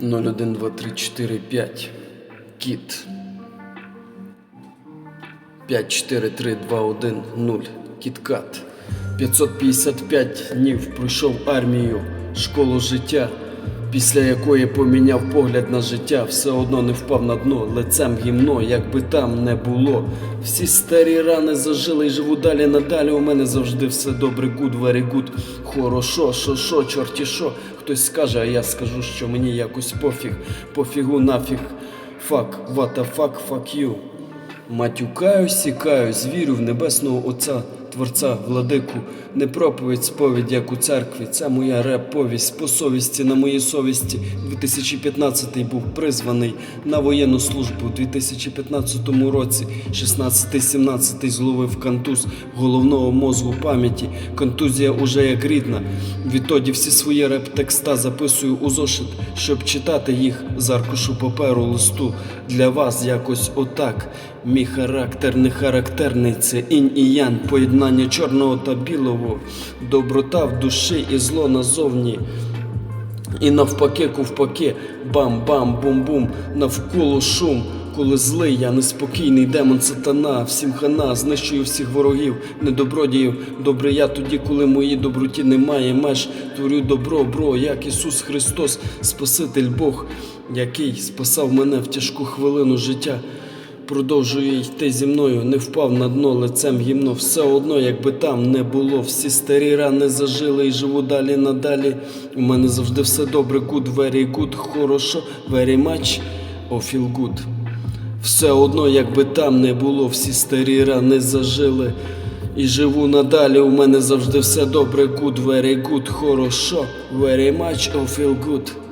0, 1, 2, 3, 4, 5. Кіт. 5, 4, 3, 2, 1, 0. Кіткат. 555 днів пройшов армію, школу життя, після якої поміняв погляд на життя, все одно не впав на дно, лицем гімно, як би там не було. Всі старі рани зажили і живу далі надалі. У мене завжди все добре, гуд, very good. Хорошо, шо, шо, чорті шо. Хтось скаже, а я скажу, що мені якось пофіг, пофігу нафіг. Фак, what the fuck, fuck you. Матюкаюсь, сікаюсь, вірю в небесного Отця, Творця, владику, не проповідь, сповідь, як у церкві. Це моя реп-повість по совісті, на моїй совісті. 2015 був призваний на воєнну службу у 2015 році. 16-17 зловив контуз головного мозку пам'яті. Контузія уже як рідна. Відтоді всі свої реп-текста записую у зошит, щоб читати їх з аркушу паперу листу. Для вас якось отак. Мій характер не характерний, це інь і ян, поєднання чорного та білого, доброта в душі і зло назовні. І навпаки, ковпаки, бам-бам, бум-бум, навколо шум. Коли злий, я неспокійний демон сатана, всім хана, знищую всіх ворогів, недобродіїв. Добре я тоді, коли моїй доброті немає меж. Творю добро, бро, як Ісус Христос, Спаситель Бог, який спасав мене в тяжку хвилину життя. Продовжує йти зі мною, не впав на дно лицем гімно. Все одно, якби там не було. Всі старі рани зажили і живу далі надалі. У мене завжди все добре, good, very good, хорошо, very much, oh feel good. Все одно, якби там не було, всі старі рани зажили. І живу надалі, у мене завжди все добре, good, very good, хорошо, very much, oh feel good.